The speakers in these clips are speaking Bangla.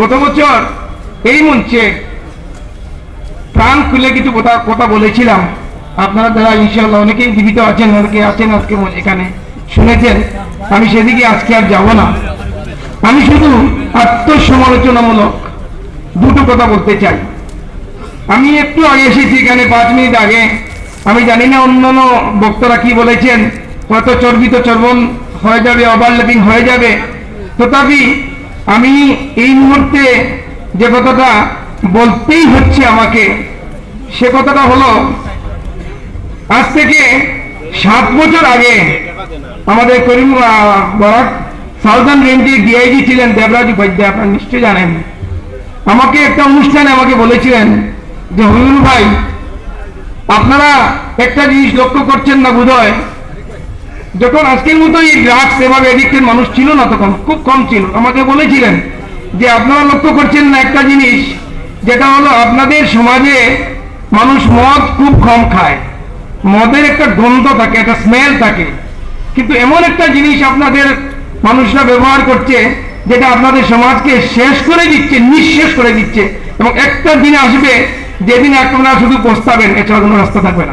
গত বছর এই মঞ্চে প্রাণ খুলে কিছু কথা কথা বলেছিলাম। আপনারা যারা ইনশাল্লাহ অনেকেই জীবিত আছেন, অনেকে আছেন আজকে এখানে শুনেছেন। আমি সেদিকে আজকে আর যাব না। আমি শুধু আত্মসমালোচনামূলক দুটো কথা বলতে চাই। আমি একটু আগে এসেছি এখানে পাঁচ মিনিট আগে। আমি জানি না অন্যান্য বক্তারা কি বলেছেন। হয়তো চর্বিত চর্বণ হয়ে যাবে ওভারল্যাপিং হয়ে যাবে। তথাপি আমি এই মুহূর্তে যে কথাটা বলতেই হচ্ছে আমাকে, সে কথাটা হলো, আজ থেকে সাত বছর আগে আমাদের করিম বরাক সাউদার্ন রেঞ্জের ডিআইজি ছিলেন দেবরাজ উপাধ্যায়, আপনারা নিশ্চয়ই জানেন। আমাকে একটা অনুষ্ঠানে আমাকে বলেছিলেন যে, হবিবুল ভাই, আপনারা একটা জিনিস লক্ষ্য করছেন না বোধহয়? যখন আজকের মতো এই ড্রাগস এভাবে এডিক্টেড মানুষ ছিল না তখন, খুব কম ছিল। আমাকে বলেছিলেন যে, আপনারা লক্ষ্য করছেন না একটা জিনিস, যেটা হলো আপনাদের সমাজে মানুষ মদ খুব কম খায়। মদের একটা গন্ধ থাকে, একটা স্মেল থাকে। কিন্তু এমন একটা জিনিস আপনাদের মানুষরা ব্যবহার করছে, যেটা আপনাদের সমাজকে শেষ করে দিচ্ছে, নিঃশেষ করে দিচ্ছে এবং একটা দিন আসবে, যেদিন আপনারা শুধু পস্তাবেন, এছাড়া কোনো রাস্তা থাকবে না।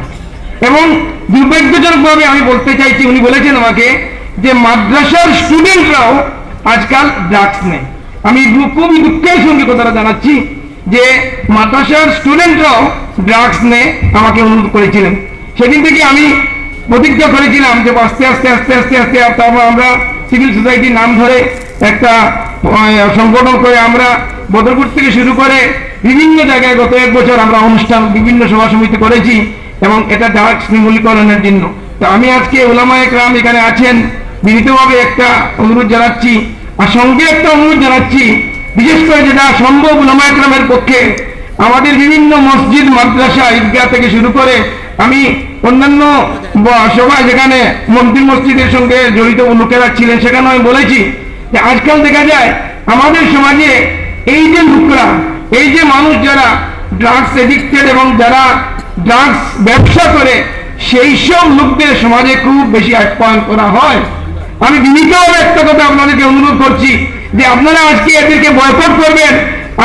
এবং দুর্ভাগ্যজনকভাবে আমি বলতে চাইছি, উনি বলেছেন আমাকে যে মাদ্রাসার স্টুডেন্টরাও আজকাল ড্রাগস নেয়। আমি খুবই দুঃখের সঙ্গে কথাটা জানাচ্ছি যে মাদ্রাসার স্টুডেন্টরাও ড্রাগস নেয় আমাকে অনুরোধ করেছিলেন। সেদিন থেকে আমি প্রতিজ্ঞা করেছিলাম যে আস্তে আস্তে আস্তে আস্তে আস্তে তারপর আমরা সিভিল সোসাইটির নাম ধরে একটা সংগঠন করে আমরা বদরপুর থেকে শুরু করে বিভিন্ন জায়গায় গত এক বছর আমরা অনুষ্ঠান বিভিন্ন সভা সমিতি করেছি। এবং এটা ড্রাগস নির্মূলীকরণের জন্য। তো আমি আজকে ওলামা একরাম এখানে আছেন। বিনীতভাবে একটা অনুরোধ জানাচ্ছি আর সঙ্গে একটা অনুরোধ জানাচ্ছি, বিশেষ করে যেটা সম্ভব ওলামা একরামের পক্ষে, আমাদের বিভিন্ন মসজিদ, মাদ্রাসা, ঈদগাহ থেকে শুরু করে আমি অন্যান্য সভায় যেখানে মন্দির মসজিদের সঙ্গে জড়িত লোকেরা ছিলেন সেখানে আমি বলেছি যে আজকাল দেখা যায় আমাদের সমাজে এই যে লোকরা, এই যে মানুষ যারা ড্রাগস এডিক্টেড এবং যারা ড্রাগস ব্যবসা করে সেই সব লোকদের সমাজে খুব বেশি আপ্যায়ন করা হয়। আমি বিনীতভাবে একটা কথা আপনাদেরকে অনুরোধ করছি যে আপনারা আজকে এদেরকে বয়কট করবেন।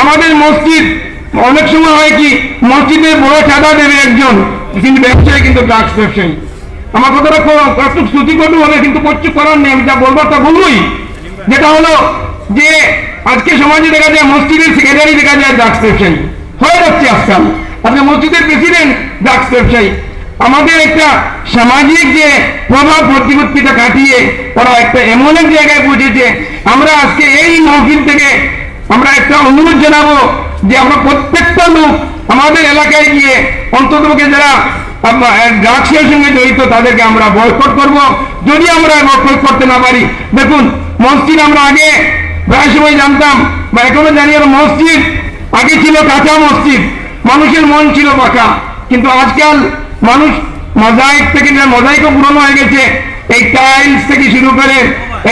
আমাদের মসজিদ, অনেক সময় হয় কি, মসজিদে বড় চাঁদা দেবে একজন কিন্তু ব্যবসায়ী কিন্তু ড্রাগস ব্যবসায়ী। আমার কথাটা শ্রুতি কটু হবে কিন্তু কিছু করার নেই, আমি যা বলবার তা বলবই যেটা হলো যে আজকে সমাজে দেখা যায় মসজিদের সেক্রেটারি দেখা যায় ড্রাগস ব্যবসায়ী। হয়ে যাচ্ছে আজকাল। আজকে মসজিদের প্রেসিডেন্ট ড্রাগস ব্যবসায়ী আমাদের একটা সামাজিক যে প্রভাব প্রতিপত্তিটা কাটিয়ে ওরা একটা এমন এক জায়গায় পৌঁছেছে, আমরা আজকে এই মহফিল থেকে আমরা একটা অনুরোধ জানাব যে আমরা প্রত্যেকটা লোক আমাদের এলাকায় গিয়ে অন্ততপক্ষে যারা ড্রাগসের সঙ্গে জড়িত, তাদেরকে আমরা বয়কট করব। যদি আমরা বয়কট করতে না পারি, দেখুন, মসজিদ আমরা আগে প্রায় সময় জানতাম, বা এখনও জানি মসজিদ, আগে ছিল কাঁচা মসজিদ। মানুষের মন ছিল বাঁকা। কিন্তু আজকাল মানুষ মজাইক থেকে মজাইকও পুরনো হয়ে গেছে। এই টাইলস থেকে শুরু করে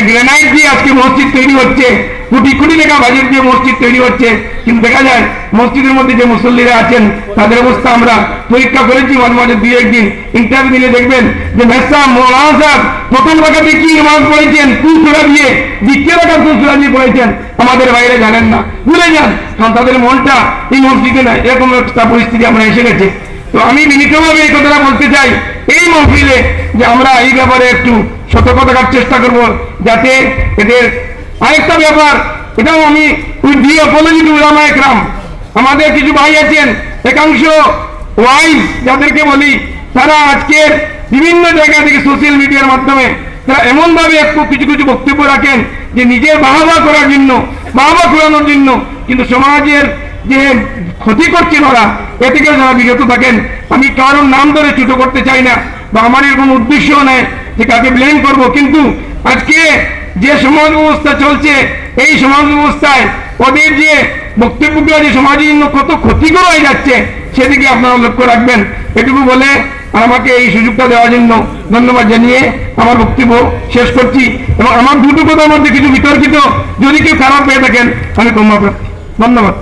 গ্রেনাইট দিয়ে আজকে মসজিদ তৈরি হচ্ছে। কোটি কোটি টাকা বাজেট দিয়ে মসজিদ তৈরি হচ্ছে। কিন্তু দেখা যায়, মসজিদের মধ্যে যে মুসল্লিরা আছেন, তাদের অবস্থা আমরা পরীক্ষা করেছি মাঝে মাঝে দুই একদিন। ইন্টারভিউ দিলে দেখবেন যে মেসা মৌলানা সাহেব প্রথম রাখাতে কি নামাজ পড়েছেন কুলসুরা দিয়ে, দ্বিতীয় রাখা কুলসুরা দিয়ে পড়েছেন, আমাদের বাইরে জানেন না। ভুলে যান, কারণ তাদের মনটা এই মসজিদে না এরকম একটা পরিস্থিতি আমরা এসে গেছে। তো আমি বিনীতভাবে এই কথাটা বলতে চাই, এই মহফিলে যে আমরা এই ব্যাপারে একটু সতর্ক থাকার চেষ্টা করব, যাতে এদের আরেকটা ব্যাপার, এটাও আমি আমাদের কিছু ভাই আছেন, একাংশ ওয়াইজ যাদেরকে বলি, তারা আজকের বিভিন্ন জায়গা থেকে সোশ্যাল মিডিয়ার মাধ্যমে তারা এমন ভাবে একটু কিছু কিছু বক্তব্য রাখেন যে নিজের বাহবা করার জন্য, বাহবা করানোর জন্য, কিন্তু সমাজের যে ক্ষতি করছেন ওরা এ থেকে যারা বিরত থাকেন, আমি কারোর নাম ধরে ছুটো করতে চাই না বা আমার এরকম উদ্দেশ্য নেই যে কাকে ব্লেম করব। কিন্তু আজকে যে সমাজ ব্যবস্থা চলছে, এই সমাজ ব্যবস্থায় ওদের যে বক্তব্যগুলো যে সমাজের জন্য কত ক্ষতিকর হয়ে যাচ্ছে, সেদিকে আপনারা লক্ষ্য রাখবেন এটুকু বলে আমাকে এই সুযোগটা দেওয়ার জন্য ধন্যবাদ জানিয়ে আমার বক্তব্য শেষ করছি এবং আমার দুটো কথার মধ্যে কিছু বিতর্কিত, যদি কেউ খারাপ পেয়ে থাকেন আমি ক্ষমা। ধন্যবাদ